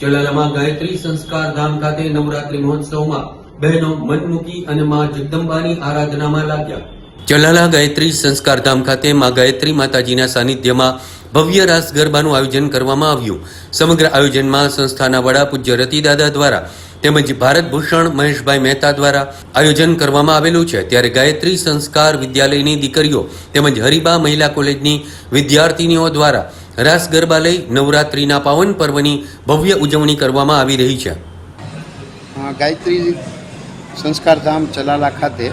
ચલાલામાં ગાયત્રી સંસ્કાર ધામ ખાતે નવરાત્રી મહોત્સવમાં બહેનો મન મૂકી અને માં જગદંબાની આરાધનામાં લાગ્યા. ચલાલા ગાયત્રી સંસ્કાર ધામ ખાતે માં ગાયત્રી માતાજીના સાનિધ્યમાં ભવ્ય રાસ ગરબાનું આયોજન કરવામાં આવ્યું. સમગ્ર આયોજનમાં સંસ્થાના વડા પૂજ્ય રતિદાદા દ્વારા તેમજ ભારત ભૂષણ મહેશભાઈ મહેતા દ્વારા આયોજન કરવામાં આવેલું છે. ત્યારે ગાયત્રી સંસ્કાર વિદ્યાલયની દીકરીઓ તેમજ હરિબા મહિલા કોલેજની વિદ્યાર્થીનીઓ દ્વારા રાસ ગરબા લઈ નવરાત્રિના પાવન પર્વની ભવ્ય ઉજવણી કરવામાં આવી રહી છે. ગાયત્રી સંસ્કારધામ ચલાલા ખાતે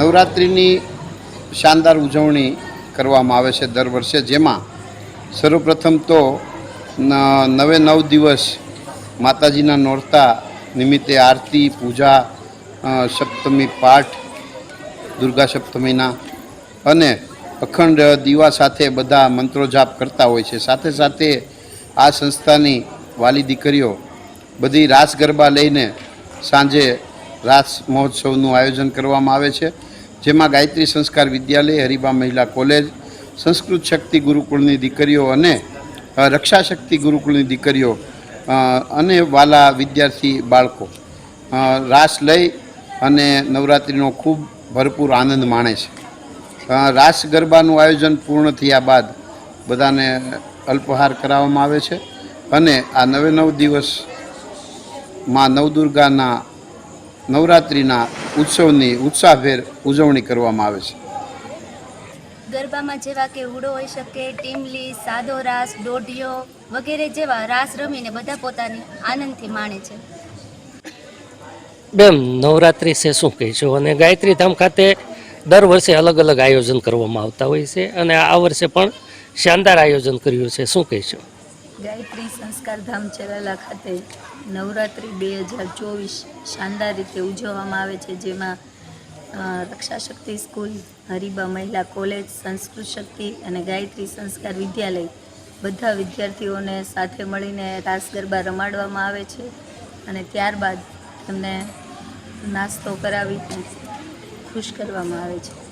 નવરાત્રિની શાનદાર ઉજવણી કરવામાં આવે છે દર વર્ષે, જેમાં સર્વપ્રથમ તો નવે નવ દિવસ માતાજીના નોરતા નિમિત્તે આરતી, પૂજા સપ્તમી પાઠ, દુર્ગા સપ્તમીના અને અખંડ દીવા સાથે બધા મંત્રો જાપ કરતા હોય છે. સાથે સાથે આ સંસ્થાની વાલી દીકરીઓ બધી રાસ ગરબા લઈને સાંજે રાસ મહોત્સવનું આયોજન કરવામાં આવે છે, જેમાં ગાયત્રી સંસ્કાર વિદ્યાલય, હરિબા મહિલા કોલેજ સંસ્કૃત શક્તિ ગુરુકુળની દીકરીઓ અને રક્ષા શક્તિ ગુરુકુળની દીકરીઓ અને વાલા વિદ્યાર્થી બાળકો રાસ લઈ અને નવરાત્રિનો ખૂબ ભરપૂર આનંદ માણે છે. રાસ ગરબાનું આયોજન પૂર્ણ થયા બાદ બધાને અલ્પહાર કરાવવામાં આવે છે અને આ નવે નવ દિવસમાં નવદુર્ગાના નવરાત્રિના ઉત્સવની ઉત્સાહભેર ઉજવણી કરવામાં આવે છે. ગરબામાં જેવા કે હુડો હોઈ શકે ટીમલી સાદો રાસ દોઢિયો વગેરે જેવા રાસ રમીને બધા પોતાની આનંદથી માણે છે. બેમ નવરાત્રિ છે શું કહીશું? અને ગાયત્રી ધામ ખાતે દર વર્ષે અલગ અલગ આયોજન કરવામાં આવતા હોય છે અને આ વર્ષે પણ શાનદાર આયોજન કર્યું છે. શું કહીશું? ગાયત્રી સંસ્કાર ધામ ચલાલા ખાતે નવરાત્રિ બે હજાર ચોવીસ શાનદાર રીતે ઉજવવામાં આવે છે જેમાં રક્ષા શક્તિ સ્કૂલ, હરિબા મહિલા કોલેજ, સંસ્કૃત શક્તિ અને ગાયત્રી સંસ્કાર વિદ્યાલય. બધા વિદ્યાર્થીઓને સાથે મળીને રાસ ગરબા રમાડવામાં આવે છે અને ત્યારબાદ તેમને નાસ્તો કરાવી ખુશ કરવામાં આવે છે.